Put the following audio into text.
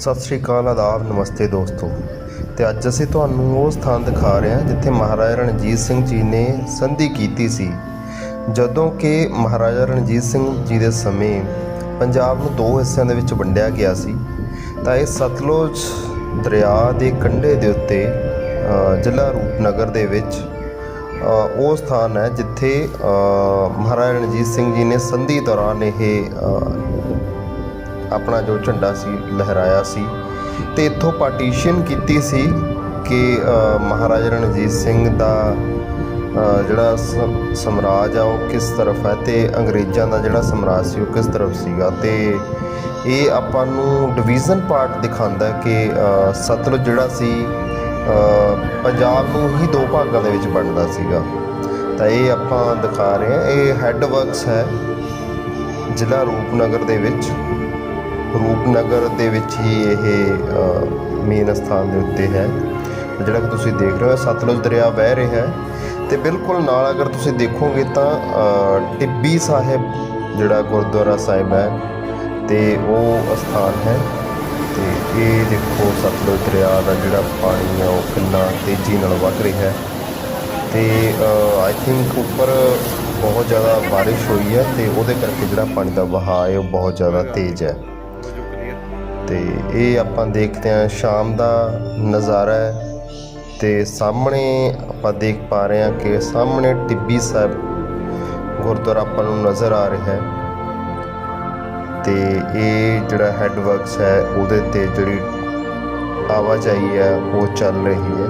ਸਤਿ ਸ਼੍ਰੀ ਅਕਾਲ, ਆਦਾਬ, ਨਮਸਤੇ ਦੋਸਤੋ। ਤੇ ਅੱਜ ਅਸੀਂ ਤੁਹਾਨੂੰ ਉਹ ਸਥਾਨ ਦਿਖਾ ਰਹੇ ਹਾਂ ਜਿੱਥੇ ਮਹਾਰਾਜਾ ਰਣਜੀਤ ਸਿੰਘ ਜੀ ਨੇ ਸੰਧੀ ਕੀਤੀ ਸੀ। ਜਦੋਂ ਕਿ ਮਹਾਰਾਜਾ ਰਣਜੀਤ ਸਿੰਘ ਜੀ ਦੇ ਸਮੇਂ ਪੰਜਾਬ ਨੂੰ ਦੋ ਹਿੱਸਿਆਂ ਦੇ ਵਿੱਚ ਵੰਡਿਆ ਗਿਆ ਸੀ, ਤਾਂ ਇਹ ਸਤਲੁਜ ਦਰਿਆ ਦੇ ਕੰਢੇ ਦੇ ਉੱਤੇ ਜ਼ਿਲ੍ਹਾ ਰੂਪਨਗਰ ਦੇ ਵਿੱਚ ਉਹ ਸਥਾਨ ਹੈ ਜਿੱਥੇ ਮਹਾਰਾਜਾ ਰਣਜੀਤ ਸਿੰਘ ਜੀ ਨੇ ਸੰਧੀ ਦੌਰਾਨ ਇਹ ਆਪਣਾ ਜੋ ਝੰਡਾ ਸੀ, ਲਹਿਰਾਇਆ ਸੀ ਤੇ ਇੱਥੋਂ ਪਾਰਟੀਸ਼ਨ ਕੀਤੀ ਸੀ ਕਿ ਮਹਾਰਾਜਾ ਰਣਜੀਤ ਸਿੰਘ ਦਾ ਜਿਹੜਾ ਸ- ਸਮਰਾਜ ਆ, ਉਹ ਕਿਸ ਤਰਫ ਹੈ ਤੇ ਅੰਗਰੇਜ਼ਾਂ ਦਾ ਜਿਹੜਾ ਸਮਰਾਜ ਸੀ, ਉਹ ਕਿਸ ਤਰਫ ਸੀਗਾ ਤੇ ਇਹ ਆਪਾਂ ਨੂੰ ਡਿਵੀਜ਼ਨ ਪਾਰਟ ਦਿਖਾਉਂਦਾ ਕਿ ਸਤਲੁਜ ਜਿਹੜਾ ਸੀ ਪੰਜਾਬ ਨੂੰ ਹੀ ਦੋ ਭਾਗਾਂ ਦੇ ਵਿੱਚ ਵੰਡਦਾ ਸੀਗਾ। ਤਾਂ ਇਹ ਆਪਾਂ ਦਿਖਾ ਰਹੇ ਹਾਂ, ਇਹ ਹੈੱਡ ਵਰਕਸ ਹੈ ਜ਼ਿਲ੍ਹਾ ਰੂਪਨਗਰ ਦੇ ਵਿੱਚ। ਰੂਪਨਗਰ ਦੇ ਵਿੱਚ ਹੀ ਇਹ ਮੇਨ ਸਥਾਨ ਦੇ ਉੱਤੇ ਹੈ। ਜਿਹੜਾ ਕਿ ਤੁਸੀਂ ਦੇਖ ਰਹੇ ਹੋ ਸਤਲੁਜ ਦਰਿਆ ਵਹਿ ਰਿਹਾ ਹੈ। ਤੇ ਬਿਲਕੁਲ ਨਾਲ ਅਗਰ ਤੁਸੀਂ ਦੇਖੋਗੇ ਤਾਂ ਟਿੱਬੀ ਸਾਹਿਬ ਜਿਹੜਾ ਗੁਰਦੁਆਰਾ ਸਾਹਿਬ ਹੈ, ਤੇ ਉਹ ਸਥਾਨ ਹੈ। ਤੇ ਇਹ ਦੇਖੋ ਸਤਲੁਜ ਦਰਿਆ ਦਾ ਜਿਹੜਾ ਪਾਣੀ ਆ ਉਹ ਕਿੰਨਾ ਤੇਜ਼ੀ ਨਾਲ ਵਗ ਰਿਹਾ ਹੈ। ਤੇ ਆਈ ਥਿੰਕ ਉੱਪਰ ਬਹੁਤ ਜ਼ਿਆਦਾ ਬਾਰਿਸ਼ ਹੋਈ ਹੈ, ਤੇ ਉਹਦੇ ਕਰਕੇ ਜਿਹੜਾ ਪਾਣੀ ਦਾ ਵਹਾਅ ਹੈ, ਉਹ ਬਹੁਤ ਜ਼ਿਆਦਾ ਤੇਜ਼ ਹੈ। ਤੇ ਇਹ ਆਪਾਂ ਦੇਖਦੇ ਹਾਂ ਸ਼ਾਮ ਦਾ ਨਜ਼ਾਰਾ ਹੈ ਤੇ ਸਾਹਮਣੇ ਆਪਾਂ ਦੇਖ ਪਾ ਰਹੇ ਹਾਂ ਕਿ ਸਾਹਮਣੇ ਟਿੱਬੀ ਸਾਹਿਬ ਗੁਰਦੁਆਰਾ ਆਪਾਂ ਨੂੰ ਨਜ਼ਰ ਆ ਰਿਹਾ ਹੈ ਤੇ ਇਹ ਜਿਹੜਾ ਹੈੱਡ ਵਰਕਸ ਹੈ ਉਹਦੇ ਤੇ ਜਿਹੜੀ ਆਵਾਜਾਈ ਹੈ ਉਹ ਚੱਲ ਰਹੀ ਹੈ।